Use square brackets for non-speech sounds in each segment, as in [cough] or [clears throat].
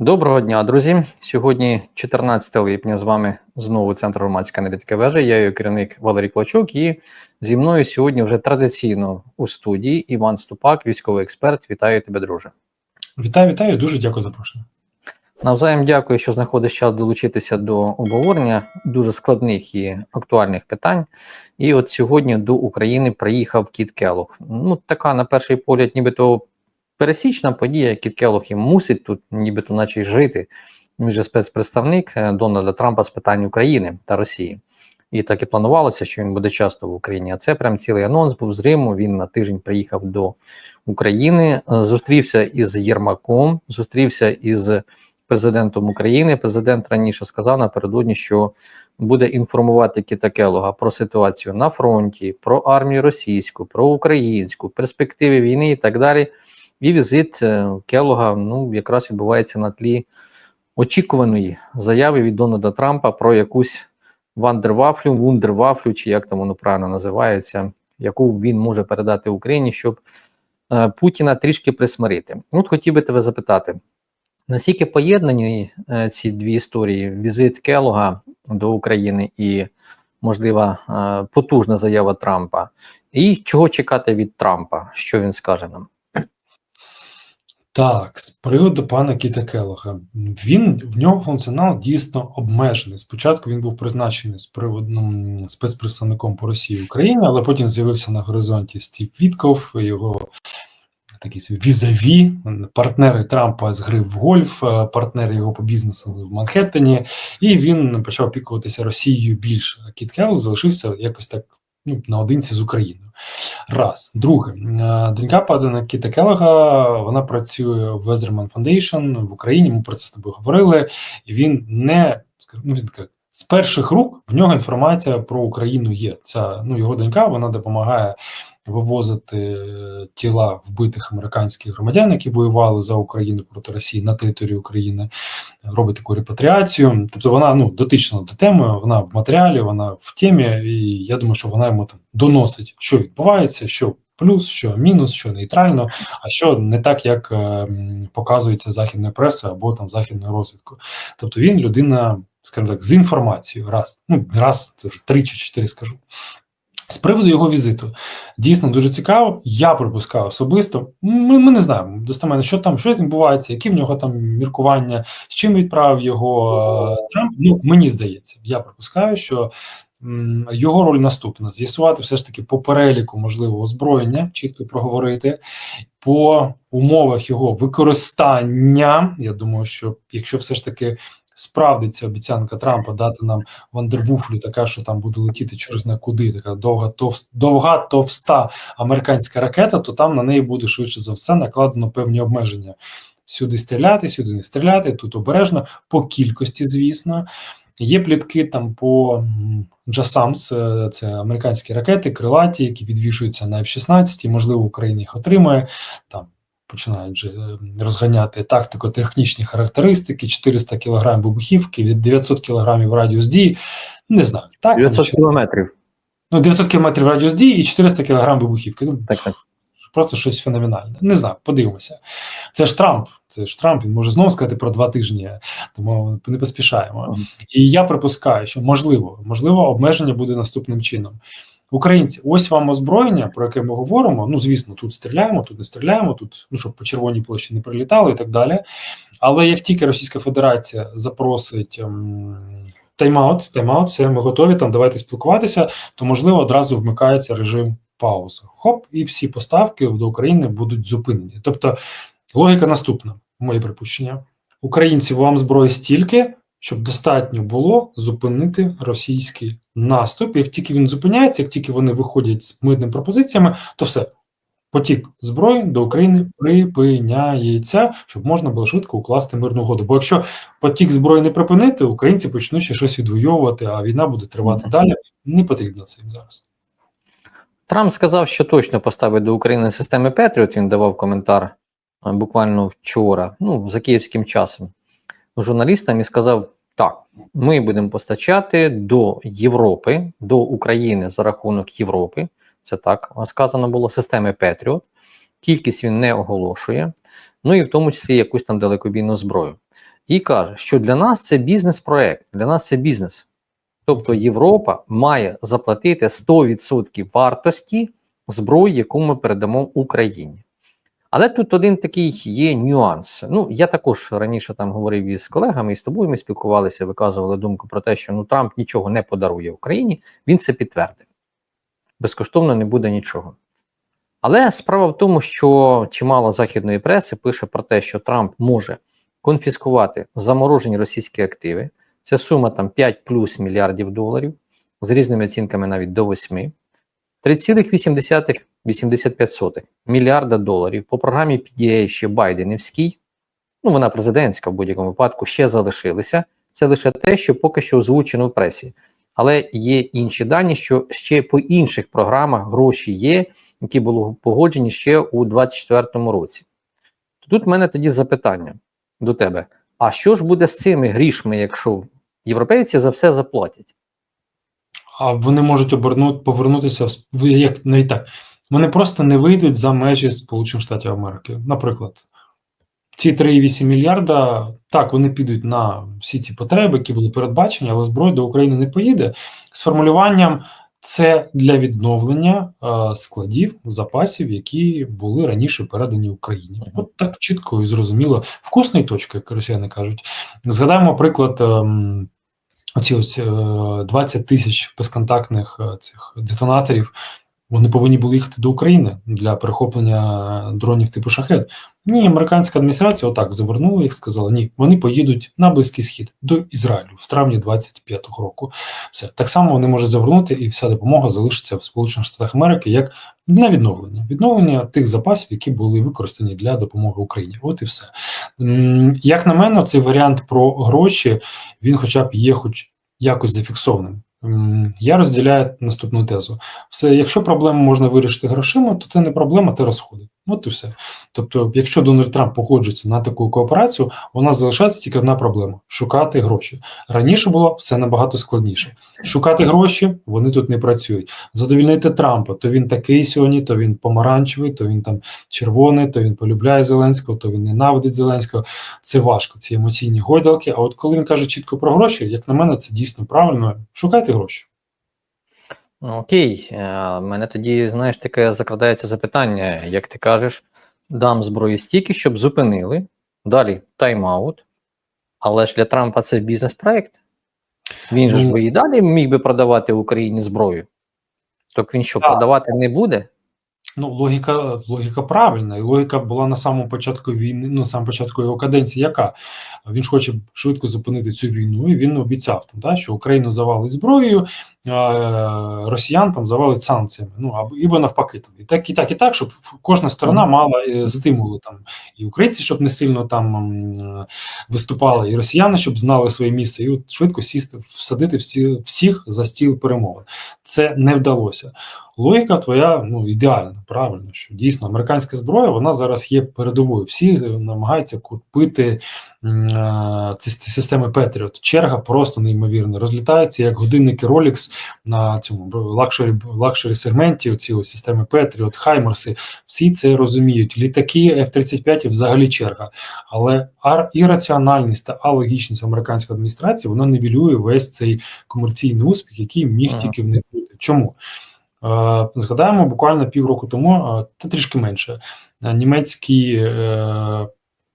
Доброго дня, друзі. Сьогодні 14 липня. З вами знову центр громадської аналітики вежа. Я його керівник Валерій Клочок. І зі мною сьогодні вже традиційно у студії Іван Ступак, військовий експерт. Вітаю тебе, друже. Вітаю, вітаю, дуже дякую за запрошення. Навзаєм дякую, що знаходиш час долучитися до обговорення дуже складних і актуальних питань. І от сьогодні до України приїхав Кіт Келох. Ну, така, на перший погляд, нібито пересічна подія, Кіт і мусить тут, нібито, наче й жити. Він же спецпредставник е, Дональда Трампа з питань України та Росії. І так і планувалося, що він буде часто в Україні. А це прям цілий анонс був з Риму. Він на тиждень приїхав до України, зустрівся із Єрмаком, зустрівся із президентом України. Президент раніше сказав напередодні, що буде інформувати Кіта Келога про ситуацію на фронті, про армію російську, про українську, перспективи війни і так далі. І візит е, Келога ну, якраз відбувається на тлі очікуваної заяви від Дональда Трампа про якусь вандервафлю, вундервафлю, чи як там воно правильно називається, яку він може передати Україні, щоб е, Путіна трішки присмирити. От хотів би тебе запитати. Наскільки поєднані е, ці дві історії: візит Келога до України і, можлива, е, потужна заява Трампа, і чого чекати від Трампа? Що він скаже нам? Так, з приводу пана Кіта Келога. Він в нього функціонал дійсно обмежений. Спочатку він був призначений з приводом спецпредставником по Росії і Україні, але потім з'явився на горизонті Стів Вітков, його свій візаві, партнери Трампа з гри в гольф, е, партнери його по бізнесу в Манхеттені, і він почав опікуватися Росією більше. А Кіт Келлог залишився якось так ну, наодинці з Україною. Раз. Друге, е, донька падана Кіта Келлога, вона працює в Везерман Foundation в Україні. Ми про це з тобою говорили, він не ну, він з перших рук в нього інформація про Україну є. Ця ну його донька вона допомагає вивозити тіла вбитих американських громадян, які воювали за Україну проти Росії на території України, робить таку репатріацію. Тобто вона ну дотична до теми, вона в матеріалі, вона в темі, і я думаю, що вона йому там доносить, що відбувається, що. Плюс, що мінус, що нейтрально, а що не так, як е, показується західною пресою або там західною розвідкою. Тобто він людина, скажімо так, з інформацією, раз, ну раз, це вже три чи чотири скажу. З приводу його візиту дійсно дуже цікаво. Я припускаю особисто. Ми ми не знаємо достеменно, що там щось відбувається, які в нього там міркування, з чим відправив його е, Трамп. Ну мені здається, я припускаю, що його роль наступна: з'ясувати все ж таки по переліку можливо озброєння, чітко проговорити по умовах його використання. Я думаю, що якщо все ж таки справдиться обіцянка Трампа дати нам вандервуфлю, така що там буде летіти через на куди, така довга товста, довга товста американська ракета, то там на неї буде швидше за все накладено певні обмеження. Сюди стріляти, сюди не стріляти, тут обережно, по кількості, звісно. Є плітки там по Джасамс, це американські ракети, крилаті, які підвішуються на F-16, можливо, Україна їх отримає. Там починають вже е, розганяти тактико-технічні характеристики, 400 кг вибухівки, від 900 кг радіус дії. Не знаю. Так, 900 кілометрів. Ну, 900 км радіус дії і 400 кг вибухівки. Ну, так, так. Просто щось феноменальне. Не знаю, подивимося. Це ж Трамп, це ж Трамп, він може знову сказати про два тижні, тому не поспішаємо. І я припускаю, що можливо, можливо, обмеження буде наступним чином. Українці, ось вам озброєння, про яке ми говоримо. Ну, звісно, тут стріляємо, тут не стріляємо, тут ну щоб по червоній площі не прилітали і так далі. Але як тільки Російська Федерація запросить ем, тайм-аут, тайм-аут, все ми готові там, давайте спілкуватися, то можливо одразу вмикається режим паузи. Хоп, і всі поставки до України будуть зупинені. Тобто логіка наступна: моє припущення: українці вам зброї стільки щоб достатньо було зупинити російський наступ. Як тільки він зупиняється, як тільки вони виходять з митними пропозиціями, то все. Потік зброї до України припиняється, щоб можна було швидко укласти мирну угоду. Бо якщо потік зброї не припинити, українці почнуть ще щось відвоювати, а війна буде тривати далі. Не потрібно це їм зараз. Трамп сказав, що точно поставить до України системи Петріот. Він давав коментар буквально вчора, ну за київським часом журналістам і сказав: так, ми будемо постачати до Європи, до України за рахунок Європи. Це так сказано було системи Петріот. Кількість він не оголошує. ну і в тому числі якусь там далекобійну зброю. І каже, що для нас це бізнес-проект, для нас це бізнес. Тобто Європа має заплатити 100% вартості зброї, яку ми передамо Україні. Але тут один такий є нюанс. Ну, я також раніше там говорив із колегами, і з тобою ми спілкувалися, виказували думку про те, що ну Трамп нічого не подарує Україні. Він це підтвердив. Безкоштовно не буде нічого. Але справа в тому, що чимало західної преси пише про те, що Трамп може конфіскувати заморожені російські активи. Це сума там 5 плюс мільярдів доларів, з різними оцінками навіть до 8. 3,8 мільярда доларів по програмі PDA ще Байденівській, ну вона президентська в будь-якому випадку, ще залишилися. Це лише те, що поки що озвучено в пресі. Але є інші дані, що ще по інших програмах гроші є, які були погоджені ще у 2024 році. Тут в мене тоді запитання до тебе: а що ж буде з цими грішми, якщо європейці за все заплатять? А вони можуть обернути, повернутися в- як навіть так. Вони просто не вийдуть за межі Сполучених Штатів Америки. Наприклад, ці 3,8 мільярда, так, вони підуть на всі ці потреби, які були передбачені, але зброя до України не поїде. З формулюванням це для відновлення е, складів, запасів, які були раніше передані Україні. От так чітко і зрозуміло. Вкусної точки, як росіяни кажуть. Згадаємо приклад. ем, Оці ось е, 20 тисяч безконтактних е, цих детонаторів. Вони повинні були їхати до України для перехоплення дронів типу шахет. Ні, американська адміністрація отак завернула їх, сказала: ні, вони поїдуть на близький схід до Ізраїлю в травні 25-го року. Все так само вони можуть завернути, і вся допомога залишиться в Сполучених Штатах Америки як для відновлення, відновлення тих запасів, які були використані для допомоги Україні. От і все. Як на мене, цей варіант про гроші він, хоча б є, хоч якось зафіксованим. Я розділяю наступну тезу. Все, якщо проблему можна вирішити грошима, то це не проблема, це розходи. От і все. Тобто, якщо Дональд Трамп погоджується на таку кооперацію, у нас залишається тільки одна проблема шукати гроші. Раніше було все набагато складніше. Шукати гроші вони тут не працюють. Задовільнити Трампа, то він такий сьогодні, то він помаранчевий, то він там червоний, то він полюбляє Зеленського, то він ненавидить Зеленського. Це важко, ці емоційні гойдалки. А от коли він каже чітко про гроші, як на мене, це дійсно правильно. Шукайте гроші. Окей, е, мене тоді, знаєш, таке закрадається запитання, як ти кажеш, дам зброї стільки, щоб зупинили. Далі тайм-аут. Але ж для Трампа це бізнес-проект. Він же ж Ну, би і далі міг би продавати Україні зброю. Так він що, Так. продавати не буде? Ну, логіка, логіка правильна, і логіка була на самому початку війни, ну, на самому початку його каденції, яка він ж хоче швидко зупинити цю війну, і він обіцяв там, да, що Україну завалить зброєю, а росіян там завалить санкціями. Ну або або навпаки, там і так, і так, і так, щоб кожна сторона мала е, стимули там, і українці, щоб не сильно там виступали, і росіяни, щоб знали своє місце, і от швидко сісти, всадити всі, всіх за стіл перемовин. Це не вдалося. Логіка твоя ну ідеальна, правильно, що дійсно американська зброя вона зараз є передовою. Всі е, намагаються купити е, ці ці системи Patriot. Черга просто неймовірна. Розлітаються як годинники Rolex на цьому лакшері лакшері сегменті. Оці ось системи Patriot, Хаймерси. Всі це розуміють. Літаки F-35 взагалі черга. Але ірраціональність та алогічність американської адміністрації вона нівелює весь цей комерційний успіх, який міг Ага. тільки в них бути. Чому? Е, Згадаємо, буквально півроку тому, е, та трішки менше, е, німецькі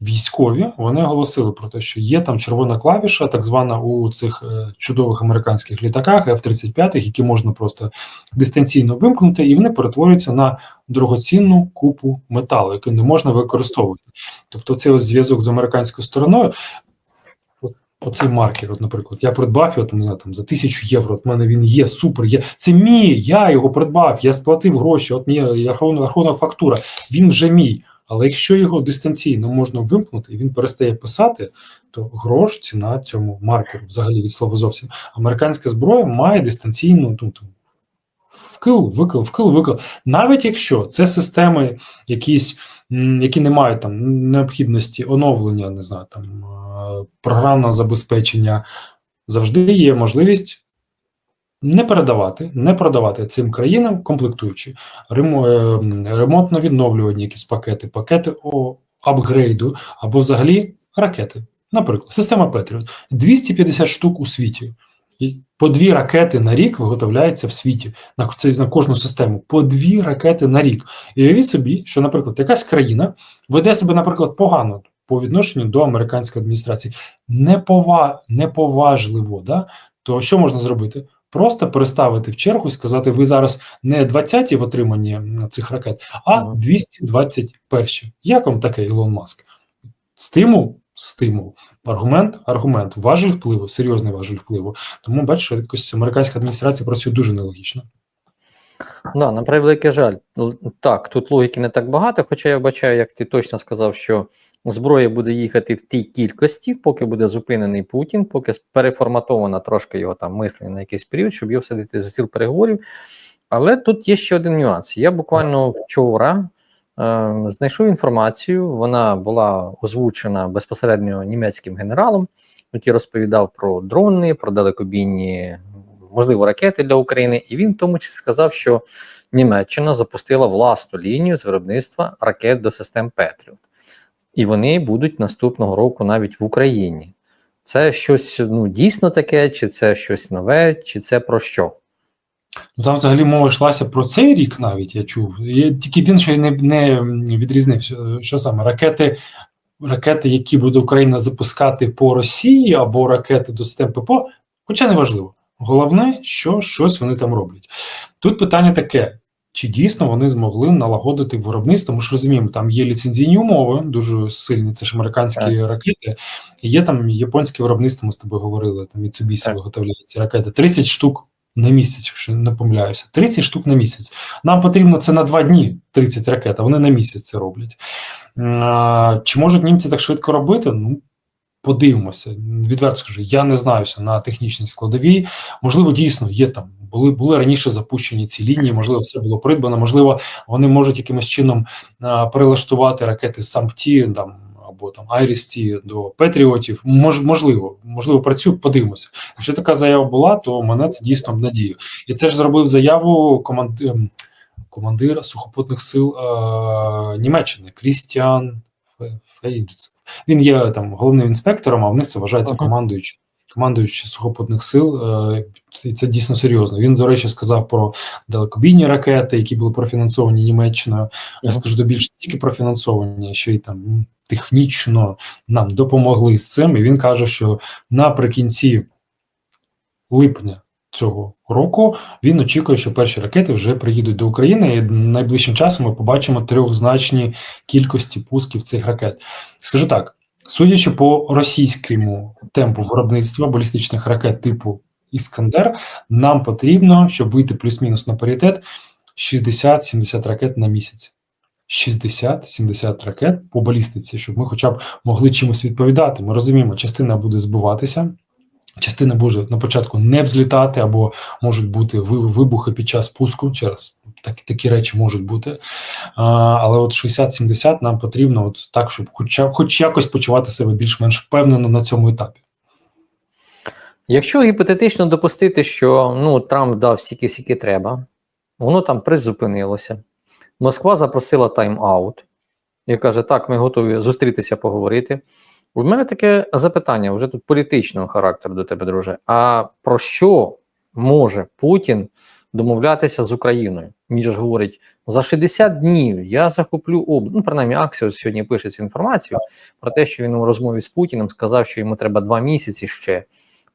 військові вони оголосили про те, що є там червона клавіша, так звана у цих чудових американських літаках F-35, які можна просто дистанційно вимкнути, і вони перетворюються на дорогоцінну купу металу, яку не можна використовувати. Тобто, цей зв'язок з американською стороною. Оцей маркер, от, наприклад, я придбав його там, не знаю, там за тисячу євро. От мене він є, супер. Є. Це мій, я його придбав, я сплатив гроші, от мені рахунок фактура, він вже мій. Але якщо його дистанційно можна вимкнути і він перестає писати, то грош ціна цьому маркеру взагалі від слова зовсім. Американська зброя має дистанційну ну, там, вкил, викил, вкил, викил. Навіть якщо це системи якісь, які не мають там необхідності оновлення, не знаю, там програмного забезпечення, завжди є можливість. Не передавати, не продавати цим країнам комплектуючі, е, ремонтно відновлювані якісь пакети, пакети апгрейду або взагалі ракети. Наприклад, система Patriot. 250 штук у світі. І по дві ракети на рік виготовляється в світі на це на кожну систему. По дві ракети на рік. І уявіть собі, що, наприклад, якась країна веде себе, наприклад, погано по відношенню до американської адміністрації, непова, неповажливо, да? то що можна зробити? Просто переставити в чергу і сказати: ви зараз не 20-ті в отриманні цих ракет, а Мгм. 221. Як вам таке, Ілон Маск? Стимул? Стимул. Аргумент? Аргумент. Важель впливу, серйозний важель впливу. Тому бачиш, що якось американська адміністрація працює дуже нелогічно. Да, на превеликий жаль. Так, тут логіки не так багато, хоча я бачаю, як ти точно сказав, що зброя буде їхати в тій кількості, поки буде зупинений Путін, поки переформатована трошки його там мислення на якийсь період, щоб його всадити за стіл переговорів. Але тут є ще один нюанс. Я буквально вчора е, знайшов інформацію, вона була озвучена безпосередньо німецьким генералом, який розповідав про дрони, про далекобійні, можливо, ракети для України. І він в тому числі сказав, що Німеччина запустила власну лінію з виробництва ракет до систем Петріот. І вони будуть наступного року навіть в Україні. Це щось ну, дійсно таке, чи це щось нове, чи це про що? Ну там взагалі мова йшлася про цей рік навіть я чув. Я тільки єдине, що я не, не відрізнив, що саме ракети, ракети, які буде Україна запускати по Росії, або ракети до систем ППО, хоча не важливо. Головне, що щось вони там роблять. Тут питання таке: чи дійсно вони змогли налагодити виробництво? Ми ж розуміємо, там є ліцензійні умови, дуже сильні, це ж американські ракети. Є там японське виробництво, ми з тобою говорили, там Mitsubishi Так. виготовляє ці ракети. 30 штук на місяць, якщо не помиляюся. 30 штук на місяць. Нам потрібно це на два дні 30 ракет, а вони на місяць це роблять. А, Чи можуть німці так швидко робити? Ну, подивимося. Відверто скажу, я не знаюся на технічній складовій. Можливо, дійсно є там. Були, були раніше запущені ці лінії, можливо, все було придбано, можливо, вони можуть якимось чином а, перелаштувати ракети САМТі там, або там Айрісті до Петріотів. Мож, можливо, можливо, працює, подивимося. Якщо така заява була, то мене це дійсно обнадіює. І це ж зробив заяву ем, командир сухопутних сил е... Німеччини Крістіан Фе- Фейрц. Він є там головним інспектором, а в них це вважається Ага. командуючим. Командуючий сухопутних сил, е, це, дійсно серйозно. Він, до речі, сказав про далекобійні ракети, які були профінансовані Німеччиною. Я скажу до більше тільки профінансовані, ще й там технічно нам допомогли з цим. І він каже, що наприкінці липня цього року він очікує, що перші ракети вже приїдуть до України, і найближчим часом ми побачимо трьохзначні кількості пусків цих ракет. Скажу так: судячи по російському темпу виробництва балістичних ракет типу Іскандер, нам потрібно, щоб вийти плюс-мінус на паритет, 60-70 ракет на місяць. 60-70 ракет по балістиці, щоб ми хоча б могли чимось відповідати. Ми розуміємо, частина буде збиватися, частина буде на початку не взлітати, або можуть бути вибухи під час пуску. Через так, такі речі можуть бути. А, але от 60-70 нам потрібно от так, щоб хоча, хоч якось почувати себе більш-менш впевнено на цьому етапі. Якщо гіпотетично допустити, що ну, Трамп дав стільки, скільки треба, воно там призупинилося. Москва запросила тайм-аут і каже: так, ми готові зустрітися, поговорити. У мене таке запитання вже тут політичного характеру до тебе, друже. А про що може Путін домовлятися з Україною? Він ж говорить: за 60 днів я захоплю область. Ну, принаймні, Аксіос сьогодні пише цю інформацію про те, що він у розмові з Путіним сказав, що йому треба два місяці ще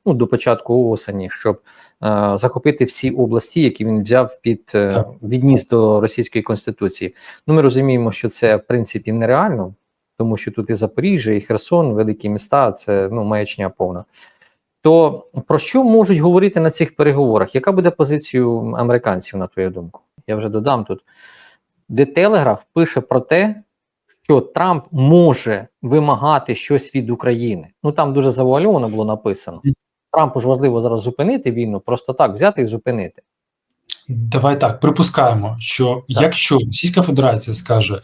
ну, до початку осені, щоб е, захопити всі області, які він взяв під е, відніс до російської конституції. Ну, ми розуміємо, що це в принципі нереально, тому що тут і Запоріжжя, і Херсон, великі міста, це ну, маячня повна. То про що можуть говорити на цих переговорах? Яка буде позиція американців, на твою думку? Я вже додам тут. Де Телеграф пише про те, що Трамп може вимагати щось від України. Ну там дуже завуальовано було написано. Трампу ж важливо зараз зупинити війну, просто так взяти і зупинити. Давай так, припускаємо, що якщо Російська Федерація скаже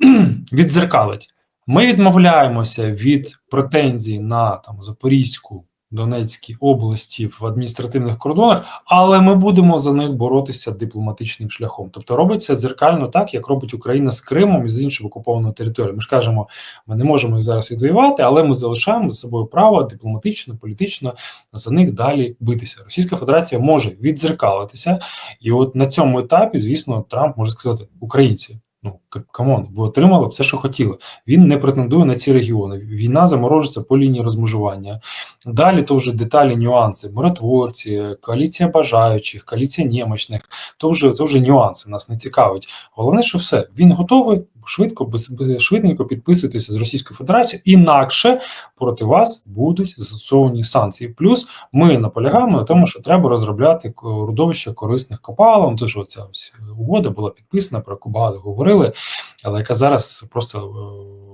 [clears throat] відзеркалить, ми відмовляємося від претензій на там Запорізьку, Донецькій області в адміністративних кордонах, але ми будемо за них боротися дипломатичним шляхом. Тобто робиться дзеркально так, як робить Україна з Кримом і з іншими окупованими територіями. Ми ж кажемо, ми не можемо їх зараз відвоювати, але ми залишаємо за собою право дипломатично, політично за них далі битися. Російська Федерація може віддзеркалитися, і от на цьому етапі, звісно, Трамп може сказати: Українці. Камон, ви отримали все, що хотіли. Він не претендує на ці регіони. Війна заморожиться по лінії розмежування. Далі то вже деталі, нюанси, миротворці, коаліція бажаючих, коаліція немощних. То вже то вже нюанси нас не цікавить. Головне, що все він готовий швидко, швиденько підписуйтеся з Російською Федерацією. Інакше проти вас будуть застосовані санкції. Плюс ми наполягаємо на тому, що треба розробляти родовище корисних копалин. Тож оця ось угода була підписана, про яку багато говорили, але яка зараз просто е,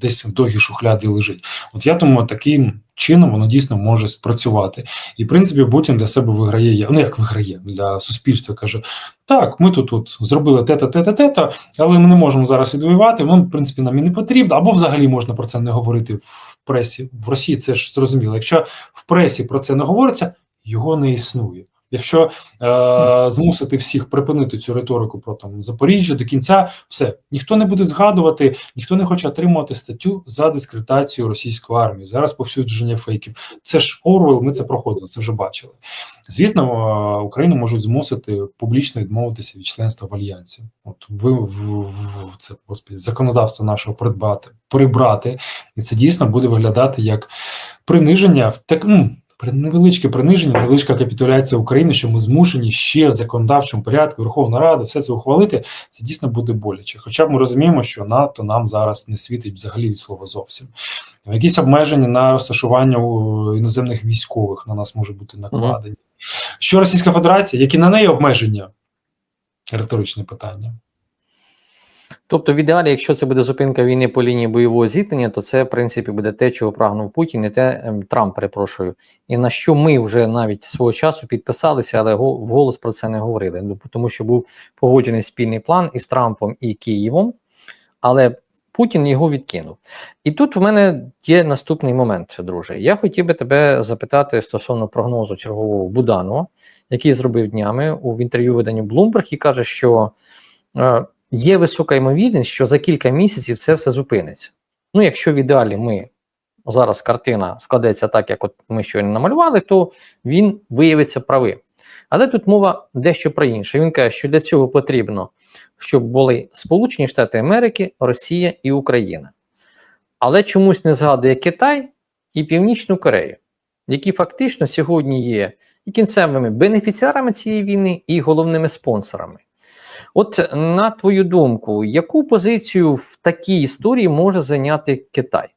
десь в довгій шухляді лежить. От я думаю, таким чином воно дійсно може спрацювати. І в принципі, Путін для себе виграє. Ну як виграє для суспільства, каже: так, ми тут от зробили те-то, те-то, те-то, але ми не можемо зараз відвоювати. Воно, в принципі, нам і не потрібно, або взагалі можна про це не говорити в пресі. В Росії це ж зрозуміло. Якщо в пресі про це не говориться, його не існує. Якщо е, змусити всіх припинити цю риторику про там Запоріжжя до кінця, все ніхто не буде згадувати, ніхто не хоче отримувати статтю за дискредитацію російської армії. Зараз повсюдження фейків. Це ж Орвел. Ми це проходили, це вже бачили. Звісно, е, Україну можуть змусити публічно відмовитися від членства в альянсі. От ви в, в це господи, законодавство нашого придбати, прибрати, і це дійсно буде виглядати як приниження в так. при- невеличке приниження, невеличка капітуляція України, що ми змушені ще в законодавчому порядку Верховна Рада все це ухвалити. Це дійсно буде боляче. Хоча б ми розуміємо, що НАТО нам зараз не світить взагалі від слова зовсім. Якісь обмеження на розташування іноземних військових на нас можуть бути накладені. Що Російська Федерація, які на неї обмеження? Риторичне питання. Тобто, в ідеалі, якщо це буде зупинка війни по лінії бойового зіткнення, то це в принципі буде те, чого прагнув Путін, і те ем, Трамп, перепрошую. І на що ми вже навіть свого часу підписалися, але го- вголос про це не говорили. Ну, тому що був погоджений спільний план із Трампом і Києвом, але Путін його відкинув. І тут в мене є наступний момент, друже. Я хотів би тебе запитати стосовно прогнозу чергового Буданова, який зробив днями у інтерв'ю виданню Bloomberg і каже, що. Є висока ймовірність, що за кілька місяців це все зупиниться. Ну, якщо в ідеалі ми зараз картина складеться так, як от ми щойно намалювали, то він виявиться правим. Але тут мова дещо про інше. Він каже, що для цього потрібно, щоб були Сполучені Штати Америки, Росія і Україна. Але чомусь не згадує Китай і Північну Корею, які фактично сьогодні є і кінцевими бенефіціарами цієї війни, і головними спонсорами. От на твою думку, яку позицію в такій історії може зайняти Китай?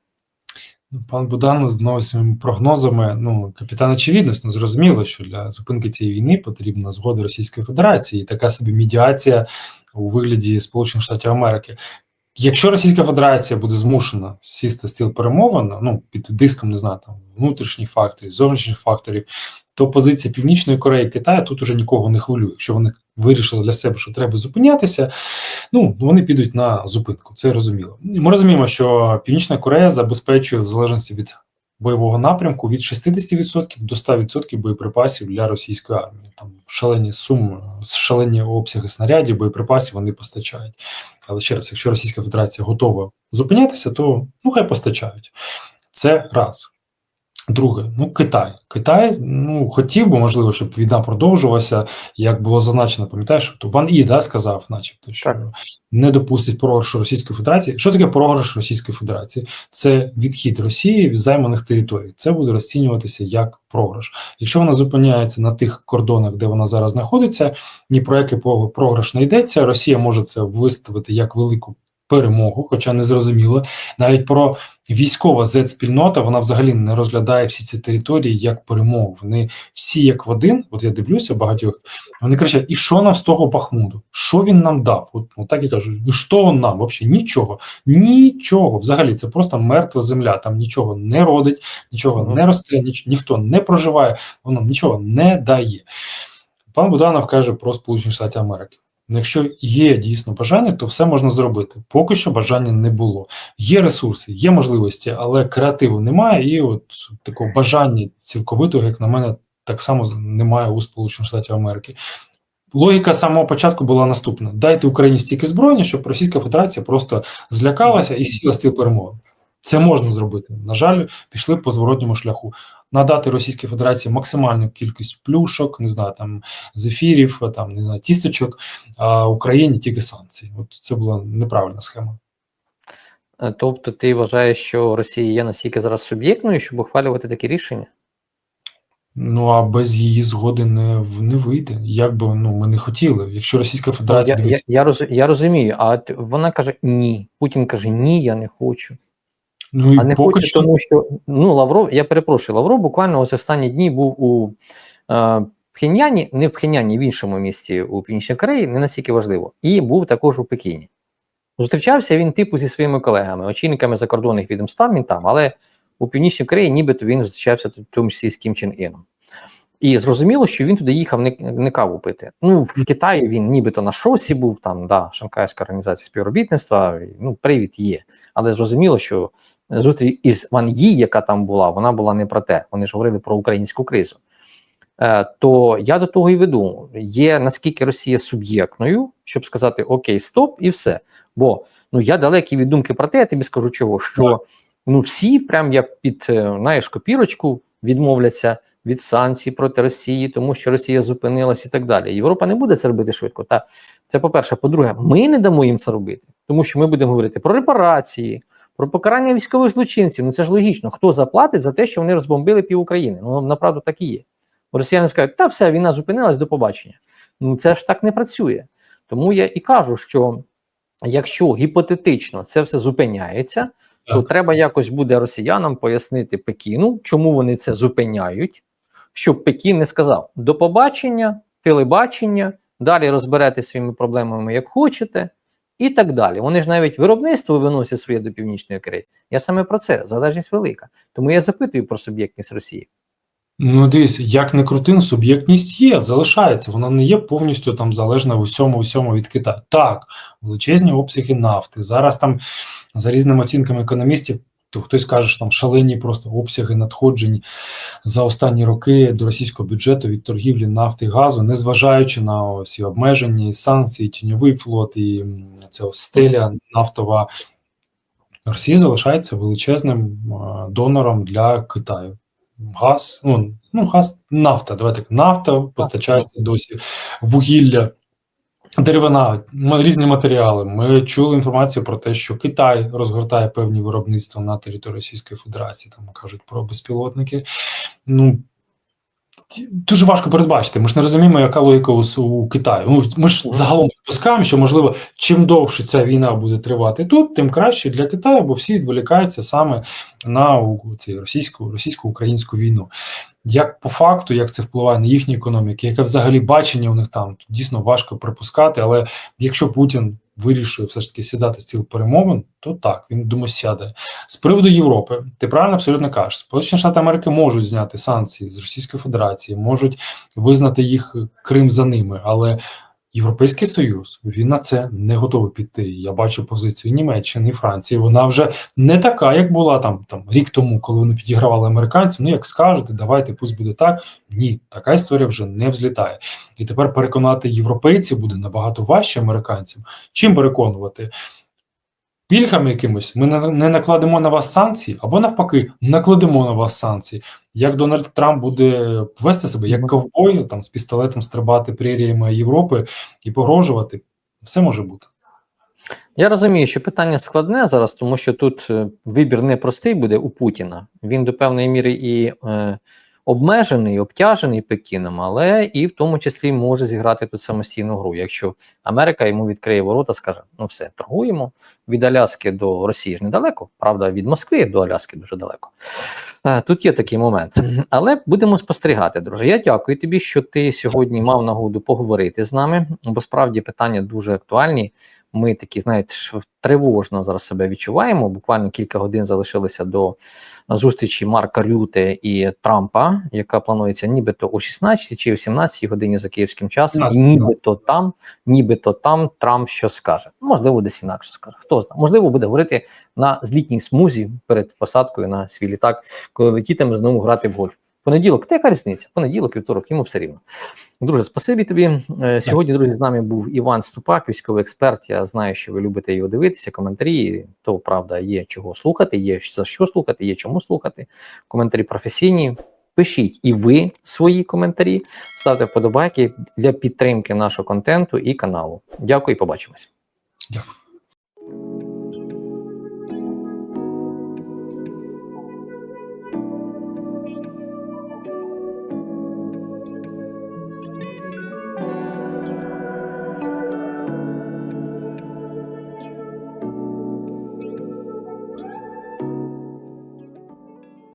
Ну, Пан Будан знову своїми прогнозами. Ну, капітан очевидність, ну, зрозуміло, що для зупинки цієї війни потрібна згода Російської Федерації і така собі медіація у вигляді Сполучених Штатів Америки. Якщо Російська Федерація буде змушена сісти стіл перемовин, ну під диском не знаю, там внутрішніх факторів, зовнішніх факторів, то позиція Північної Кореї Китаю тут уже нікого не хвилює. Якщо вони вирішили для себе, що треба зупинятися, ну вони підуть на зупинку. Це зрозуміло. Ми розуміємо, що Північна Корея забезпечує в залежності від бойового напрямку від 60% до 100% боєприпасів для російської армії. Там шалені суми, шалені обсяги снарядів, боєприпасів вони постачають. Але ще раз, якщо Російська Федерація готова зупинятися, то ну хай постачають. Це раз. Друге, ну Китай. Китай ну хотів би, можливо, щоб війна продовжувалася, як було зазначено, пам'ятаєш, то Ван І да, сказав, начебто, що Так. не допустить програшу Російської Федерації. Що таке програш Російської Федерації? Це відхід Росії від займаних територій. Це буде розцінюватися як програш. Якщо вона зупиняється на тих кордонах, де вона зараз знаходиться, ні про який про- програш не йдеться. Росія може це виставити як велику перемогу, хоча не зрозуміло. Навіть про військова Z-спільнота вона взагалі не розглядає всі ці території як перемогу. Вони всі як в один. От я дивлюся багатьох. Вони кричать: і що нам з того Бахмуту? Що він нам дав? От, от так і кажуть, ну що він нам? Взагалі нічого. Нічого. Взагалі, це просто мертва земля. Там нічого не родить, нічого не росте, ніч, ніхто не проживає, воно нічого не дає. Пан Буданов каже про Сполучені Штати Америки. Якщо є дійсно бажання, то все можна зробити. Поки що бажання не було. Є ресурси, є можливості, але креативу немає, і от такого бажання цілковитого, як на мене, так само немає у Сполучених Штатів Америки. Логіка самого початку була наступна: дайте Україні стільки зброї, щоб Російська Федерація просто злякалася і сіла стіл перемови. Це можна зробити. На жаль, пішли по зворотньому шляху. Надати Російській Федерації максимальну кількість плюшок, не знаю, там зефірів, там не знаю, тісточок, а Україні тільки санкції. От це була неправильна схема. Е, Тобто, ти вважаєш, що Росія є настільки зараз суб'єктною, щоб ухвалювати такі рішення? Ну а без її згоди не, не вийде. Як би ну ми не хотіли. Якщо Російська Федерація я, дивиться, я, роз, я розумію, а вона каже ні. Путін каже, ні, я не хочу. Ну і А не поки хочу, що тому що ну Лавров, я перепрошую, Лавров буквально ось останні дні був у е, Пхеньяні, не в Пхеньяні, в іншому місті у Північній Кореї, не настільки важливо, і був також у Пекіні. Зустрічався він типу зі своїми колегами, очільниками закордонних відомств, він там, але у Північній Кореї нібито він зустрічався в тому числі з Кім Чен Іном. І зрозуміло, що він туди їхав не, не каву пити. Ну, в Китаї він нібито на шосі був, там, да, Шанхайська організація співробітництва, ну, привід є. Але зрозуміло, що зустріч із Ван Ї, яка там була, вона була не про те. Вони ж говорили про українську кризу. Е, то я до того і веду: є наскільки Росія суб'єктною, щоб сказати Окей, стоп, і все. Бо ну я далекий від думки про те, я тобі скажу чого, що ну всі, прям як під е, знаєш, копірочку, відмовляться від санкцій проти Росії, тому що Росія зупинилась і так далі. Європа не буде це робити швидко. Та це по-перше, по-друге, ми не дамо їм це робити, тому що ми будемо говорити про репарації, про покарання військових злочинців. Ну це ж логічно. Хто заплатить за те, що вони розбомбили пів України? Ну направду так і є. Росіяни скажуть, та все, війна зупинилась до побачення. Ну це ж так не працює. Тому я і кажу, що якщо гіпотетично це все зупиняється, то треба якось буде росіянам пояснити Пекіну, чому вони це зупиняють, щоб Пекін не сказав до побачення, телебачення, далі розберете своїми проблемами як хочете, і так далі. Вони ж навіть виробництво виносять своє до Північної Кореї. Я саме про це залежність велика. Тому я запитую про суб'єктність Росії. Ну, дивіться, як не крути, ну, суб'єктність є, залишається. Вона не є повністю там залежна в усьому усьому від Китаю. Так, величезні обсяги нафти. Зараз там за різними оцінками економістів, хтось каже, що там шалені просто обсяги надходжень за останні роки до російського бюджету від торгівлі нафти і газу, незважаючи на ось і обмеження, і санкції, і тіньовий флот, і це ось стеля нафтова. Росія залишається величезним донором для Китаю. Газ, ну, ну газ, нафта. Давайте нафта постачається досі, вугілля, деревина, різні матеріали. Ми чули інформацію про те, що Китай розгортає певні виробництва на території Російської Федерації. Там кажуть про безпілотники. Ну дуже важко передбачити. Ми ж не розуміємо, яка логіка у, у Китаю. Ну, ми ж загалом припускаємо, що можливо, чим довше ця війна буде тривати тут, тим краще для Китаю, бо всі відволікаються саме на російську російсько-українську війну. Як по факту, як це впливає на їхні економіки, яке взагалі бачення у них там дійсно важко припускати. Але якщо Путін вирішує все ж таки сідати з ціл перемовин, то так він думаю, сяде. З приводу Європи, ти правильно абсолютно кажеш, Сполучені Штати Америки можуть зняти санкції з Російської Федерації, можуть визнати їх Крим за ними, але Європейський Союз він на це не готовий піти. Я бачу позицію Німеччини і Франції. Вона вже не така, як була там, там рік тому, коли вони підігравали американцям. Ну як скажете, давайте пусть буде так. Ні, така історія вже не взлітає. І тепер переконати європейців буде набагато важче американцям. Чим переконувати? Пільгами якимось ми не накладемо на вас санкції, або навпаки, накладемо на вас санкції. Як Дональд Трамп буде вести себе як ковбой, там з пістолетом стрибати преріями Європи і погрожувати, все може бути. Я розумію, що питання складне зараз, тому що тут е, вибір непростий буде у Путіна. Він до певної міри і е, обмежений, обтяжений Пекіном, але і в тому числі може зіграти тут самостійну гру. Якщо Америка йому відкриє ворота, скаже: ну все, торгуємо від Аляски до Росії ж недалеко, правда, від Москви до Аляски дуже далеко. Е, Тут є такий момент, але будемо спостерігати, друже. Я дякую тобі, що ти сьогодні мав нагоду поговорити з нами, бо справді питання дуже актуальні. Ми такі, знаєте, тривожно зараз себе відчуваємо. Буквально кілька годин залишилося до зустрічі Марка Рюте і Трампа, яка планується нібито о 16 чи о 17 годині за київським часом. І нібито там, нібито там Трамп що скаже. Можливо, десь інакше скаже. Хто знає, можливо, буде говорити на злітній смузі перед посадкою на свій літак, коли летітиме знову грати в гольф. Понеділок, та яка різниця? Понеділок, вівторок, йому все рівно. Друже, спасибі тобі. Е, Сьогодні, друзі, з нами був Іван Ступак, військовий експерт. Я знаю, що ви любите його дивитися. Коментарі, то правда, є чого слухати, є за що слухати, є чому слухати. Коментарі професійні. Пишіть і ви свої коментарі, ставте вподобайки для підтримки нашого контенту і каналу. Дякую і побачимось. Дякую.